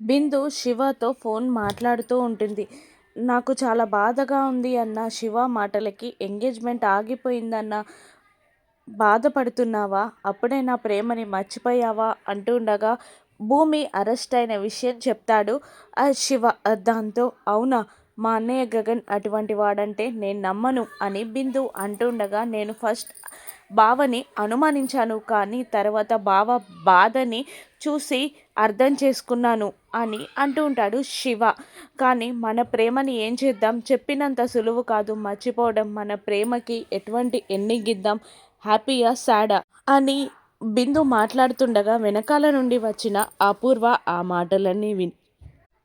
బిందు శివతో phone మాట్లాడుతూ ఉంటుంది. నాకు చాలా బాధగా ఉంది అన్న శివ మాటలకి ఎంగేజ్మెంట్ ఆగిపోయిందన్న బాధపడుతున్నావా? అప్పుడే నా ప్రేమని మర్చిపోయావా? అంటుండగా భూమి అరెస్ట్ అయిన విషయం చెప్తాడు. ఆ శివ దాంతో అవునా? మా అన్నయ్య గగన్ అటువంటి వాడంటే నేను నమ్మను అని బిందు అంటుండగా నేను ఫస్ట్ బావని అనుమానించాను కానీ తర్వాత బావ బాధని చూసి అర్థం చేసుకున్నాను అని అంటూ ఉంటాడు శివ. కానీ మన ప్రేమని ఏం చేద్దాం? చెప్పినంత సులువు కాదు. మర్చిపోవడం మన ప్రేమకి ఎటువంటి ఎండింగ్ ఇద్దాం హ్యాపీయా? సాడా? అని బిందు మాట్లాడుతుండగా వెనకాల నుండి వచ్చిన అపూర్వ ఆ మాటలన్నీ విని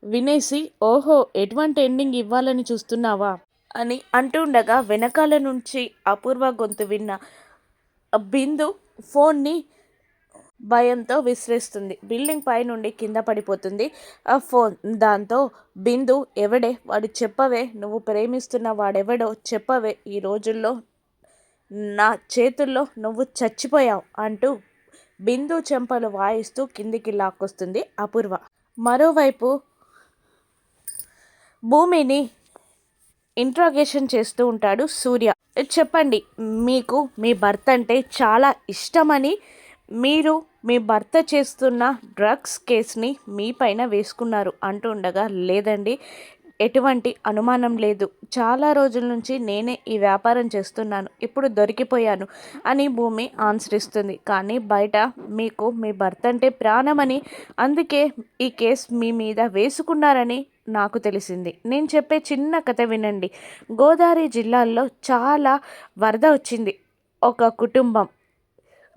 వినేసి ఓహో ఎటువంటి ఎండింగ్ ఇవ్వాలని చూస్తున్నావా? అని అంటుండగా వెనకాల నుంచి అపూర్వ గొంతు విన్న బిందు ఫోన్ని భయంతో విసిరేస్తుంది. బిల్డింగ్ పైనుండి కింద పడిపోతుంది. ఆ ఫోన్ దాంతో బిందు ఎవడే? వాడు చెప్పవే. నువ్వు ప్రేమిస్తున్న వాడెవడో చెప్పవే. ఈ రోజుల్లో నా చేతుల్లో నువ్వు చచ్చిపోయావు అంటూ బిందు చెంపలు వాయిస్తూ కిందికి లాక్కొస్తుంది అపూర్వ. మరోవైపు భూమిని ఇంట్రాగేషన్ చేస్తూ ఉంటాడు సూర్య. చెప్పండి మీకు మీ భర్త అంటే చాలా ఇష్టమని మీరు మీ భర్త చేస్తున్న డ్రగ్స్ కేసుని మీ పైన వేసుకున్నారు అంటూ ఉండగా లేదండి ఎటువంటి అనుమానం లేదు. చాలా రోజుల నుంచి నేనే ఈ వ్యాపారం చేస్తున్నాను ఇప్పుడు దొరికిపోయాను అని భూమి ఆన్సర్ ఇస్తుంది కానీ బయట మీకు మీ భర్త అంటే ప్రాణమని అందుకే ఈ కేసు మీ మీద వేసుకున్నారని నాకు తెలిసింది. నేను చెప్పే చిన్న కథ వినండి. గోదావరి జిల్లాల్లో చాలా వరద వచ్చింది. ఒక కుటుంబం.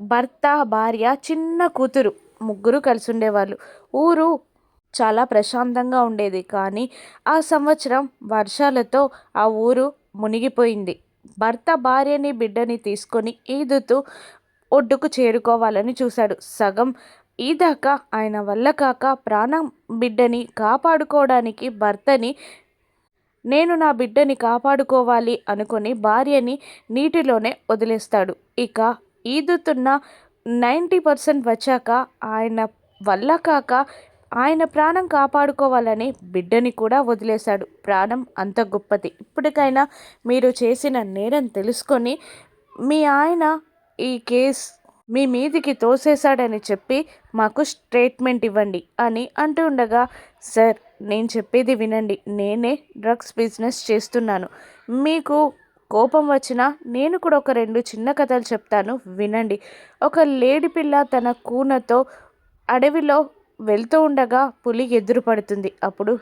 భర్త భార్య చిన్న కూతురు ముగ్గురు కలిసి ఉండేవాళ్ళు ఊరు చాలా ప్రశాంతంగా ఉండేది. కానీ ఆ సంవత్సరం వర్షాలతో ఆ ఊరు మునిగిపోయింది. భర్త భార్యని బిడ్డని తీసుకొని ఈదుతూ ఒడ్డుకు చేరుకోవాలని చూశాడు. సగం ఈదాక ఆయన వల్ల కాక ప్రాణం బిడ్డని కాపాడుకోవడానికి భర్తని నేను నా బిడ్డని కాపాడుకోవాలి అనుకుని భార్యని నీటిలోనే వదిలేస్తాడు. ఇక ఈదుతున్న నైంటీ పర్సెంట్ వచ్చాక ఆయన వల్ల కాక ఆయన ప్రాణం కాపాడుకోవాలని బిడ్డని కూడా వదిలేశాడు. ప్రాణం అంత గొప్పది. ఇప్పటికైనా మీరు చేసిన నేరం తెలుసుకొని మీ ఆయన ఈ కేస్ మీ మీదికి తోసేశాడని చెప్పి మాకు స్టేట్మెంట్ ఇవ్వండి అని అంటూ ఉండగా సార్ నేను చెప్పేది వినండి. నేనే డ్రగ్స్ బిజినెస్ చేస్తున్నాను. మీకు కోపం వచ్చినా నేను కూడా ఒక రెండు చిన్న కథలు చెప్తాను. వినండి ఒక లేడి పిల్ల తన కూనతో అడవిలో వెళ్తూ ఉండగా పులి ఎదురుపడుతుంది అప్పుడు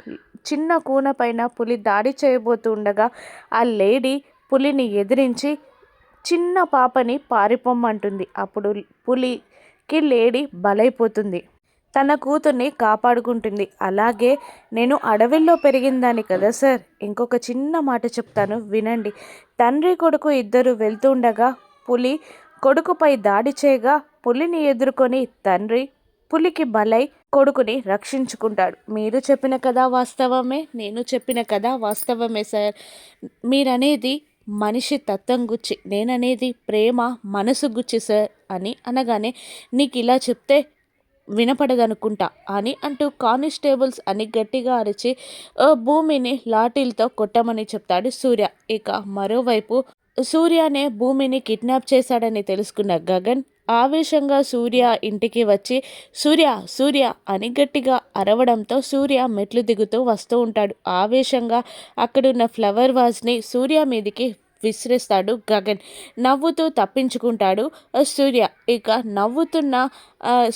చిన్న కూన పైన పులి దాడి చేయబోతూ ఉండగా ఆ లేడీ పులిని ఎదిరించి చిన్న పాపని పారిపోమ్మంటుంది. అప్పుడు పులికి లేడీ బలైపోతుంది. తన కూతుర్ని కాపాడుకుంటుంది. అలాగే నేను అడవిలో పెరిగిందాన్ని కదా సార్? ఇంకొక చిన్న మాట చెప్తాను వినండి. తండ్రి కొడుకు ఇద్దరు వెళ్తుండగా పులి కొడుకుపై దాడి చేయగా పులిని ఎదుర్కొని తండ్రి పులికి బలై కొడుకుని రక్షించుకుంటాడు. మీరు చెప్పిన కథ వాస్తవమే నేను చెప్పిన కథ వాస్తవమే సార్. మీరనేది మనిషి తత్వం గుచ్చి నేననేది ప్రేమ మనసు గుచ్చి సార్ అని అనగానే నీకు ఇలా చెప్తే వినపడదనుకుంటా అని అంటూ కానిస్టేబుల్స్ అని గట్టిగా అరిచి భూమిని లాఠీలతో కొట్టమని చెప్తాడు సూర్య. ఇక మరోవైపు సూర్యనే భూమిని కిడ్నాప్ చేశాడని తెలుసుకున్న గగన్ ఆవేశంగా సూర్య ఇంటికి వచ్చి సూర్య సూర్య అని గట్టిగా అరవడంతో సూర్య మెట్లు దిగుతూ వస్తూ ఉంటాడు. ఆవేశంగా అక్కడున్న ఫ్లవర్ వాజ్ని సూర్య మీదికి విసిరేస్తాడు గగన్. నవ్వుతూ తప్పించుకుంటాడు సూర్య ఇక నవ్వుతున్న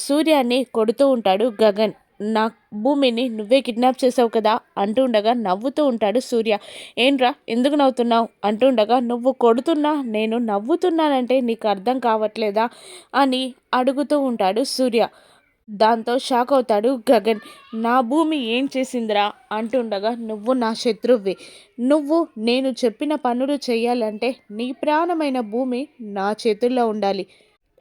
సూర్యాన్ని కొడుతూ ఉంటాడు గగన్. నా భూమిని నువ్వే కిడ్నాప్ చేసావు కదా? అంటుండగా నవ్వుతూ ఉంటాడు సూర్య. ఏంట్రా ఎందుకు నవ్వుతున్నావు? అంటుండగా నువ్వు కొడుతున్నా నేను నవ్వుతున్నానంటే నీకు అర్థం కావట్లేదా? అని అడుగుతూ ఉంటాడు సూర్య. దాంతో షాక్ అవుతాడు గగన్. నా భూమి ఏం చేసిందిరా? అంటుండగా నువ్వు నా శత్రువ్వి. నువ్వు నేను చెప్పిన పనులు చేయాలంటే నీ ప్రాణమైన భూమి నా చేతుల్లో ఉండాలి.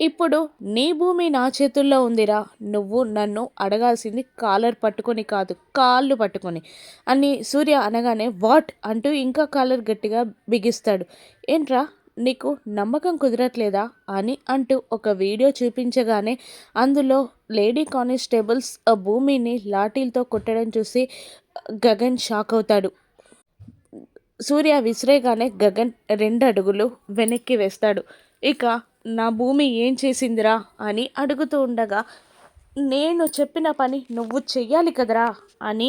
ఇప్పుడు నీ భూమి నా చేతుల్లో ఉందిరా. నువ్వు నన్ను అడగాల్సింది కాలర్ పట్టుకొని కాదు కాళ్ళు పట్టుకొని. అని సూర్య అనగానే వాట్? అంటూ ఇంకా కాలర్ గట్టిగా బిగిస్తాడు. ఏంట్రా నీకు నమ్మకం కుదరట్లేదా? అని అంటూ ఒక వీడియో చూపించగానే అందులో లేడీ కానిస్టేబుల్స్ ఆ భూమిని లాఠీలతో కొట్టడం చూసి గగన్ షాక్ అవుతాడు. సూర్య విసిరేగానే గగన్ రెండు అడుగులు వెనక్కి వేస్తాడు. ఇక నా భూమి ఏం చేసిందిరా అని అడుగుతూ ఉండగా నేను చెప్పిన పని నువ్వు చెయ్యాలి కదరా అని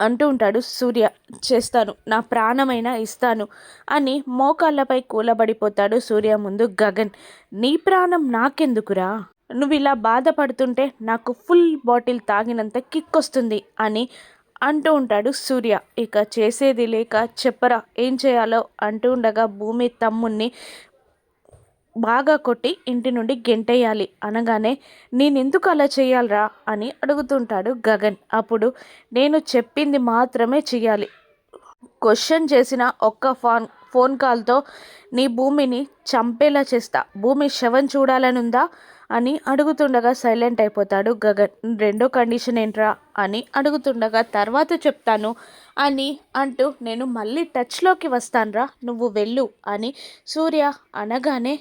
అంటూ ఉంటాడు సూర్య. చేస్తాను నా ప్రాణమైనా ఇస్తాను అని మోకాళ్ళపై కూలబడిపోతాడు సూర్య ముందు. గగన్ నీ ప్రాణం నాకెందుకురా? నువ్వు ఇలా బాధపడుతుంటే నాకు ఫుల్ బాటిల్ తాగినంత కిక్ వస్తుంది అని అంటూ ఉంటాడు సూర్య. ఇక చేసేది లేక చెప్పరా ఏం చేయాలో అంటూ ఉండగా భూమి తమ్ముణ్ణి బాగా కొట్టి ఇంటి నుండి గెంటేయాలి అనగానే నేనెందుకు అలా చేయాలరా? అని అడుగుతుంటాడు గగన్. అప్పుడు నేను చెప్పింది మాత్రమే చేయాలి క్వశ్చన్ చేసిన ఒక్క ఫోన్ ఫోన్ కాల్తో నీ భూమిని చంపేలా చేస్తా. భూమి శవం చూడాలనుందా? అని అడుగుతుండగా సైలెంట్ అయిపోతాడు గగన్. రెండో కండిషన్ ఏంట్రా? అని అడుగుతుండగా తర్వాత చెప్తాను అని అంటూ నేను మళ్ళీ టచ్లోకి వస్తానురా నువ్వు వెళ్ళు అని సూర్య అనగానే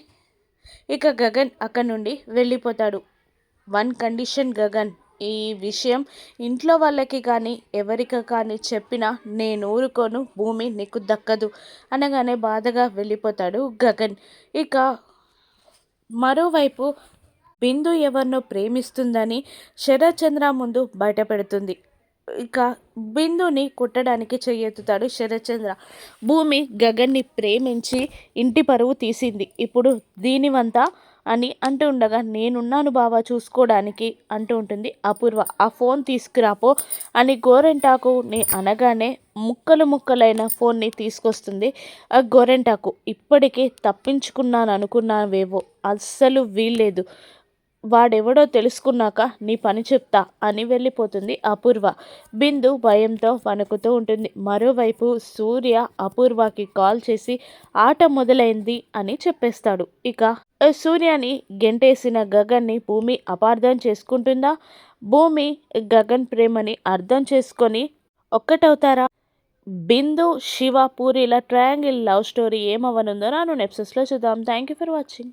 ఇక గగన్ అక్కడి నుండి వెళ్ళిపోతాడు. వన్ కండిషన్ గగన్ ఈ విషయం ఇంట్లో వాళ్ళకి కానీ ఎవరికి కానీ చెప్పినా నేను ఊరుకోను భూమి నీకు దక్కదు అనగానే బాధగా వెళ్ళిపోతాడు గగన్. ఇక మరోవైపు బిందు ఎవరినో ప్రేమిస్తుందని శరత్చంద్ర ముందు బయటపెడుతుంది. ఇక బిందుని కుట్టడానికి చెయ్యెత్తుతాడు శరత్చంద్ర. భూమి గగన్ని ప్రేమించి ఇంటి పరువు తీసింది. ఇప్పుడు దీనివంతా అని అంటూ ఉండగా నేనున్నాను బావా చూసుకోవడానికి అంటూ ఉంటుంది అపూర్వ. ఆ ఫోన్ తీసుకురాపో అని గోరెంటాకు నీ అనగానే ముక్కలు ముక్కలైన ఫోన్ని తీసుకొస్తుంది ఆ గోరెంటాకు. ఇప్పటికే తప్పించుకున్నాను అనుకున్నావేవో అస్సలు వీల్లేదు. వాడెవడో తెలుసుకున్నాక నీ పని చెప్తా అని వెళ్ళిపోతుంది అపూర్వ. బిందు భయంతో వణుకుతూ ఉంటుంది. మరోవైపు సూర్య అపూర్వకి కాల్ చేసి ఆట మొదలైంది అని చెప్పేస్తాడు. ఇక సూర్యని గెంటేసిన గగన్ని భూమి అపార్థం చేసుకుంటుందా? భూమి గగన్ ప్రేమని అర్థం చేసుకొని ఒక్కటవుతారా? బిందు శివ పూరిల ట్రయాంగిల్ లవ్ స్టోరీ ఏమవనుందో నాను నెప్సెస్లో చూద్దాం. Thank you for watching.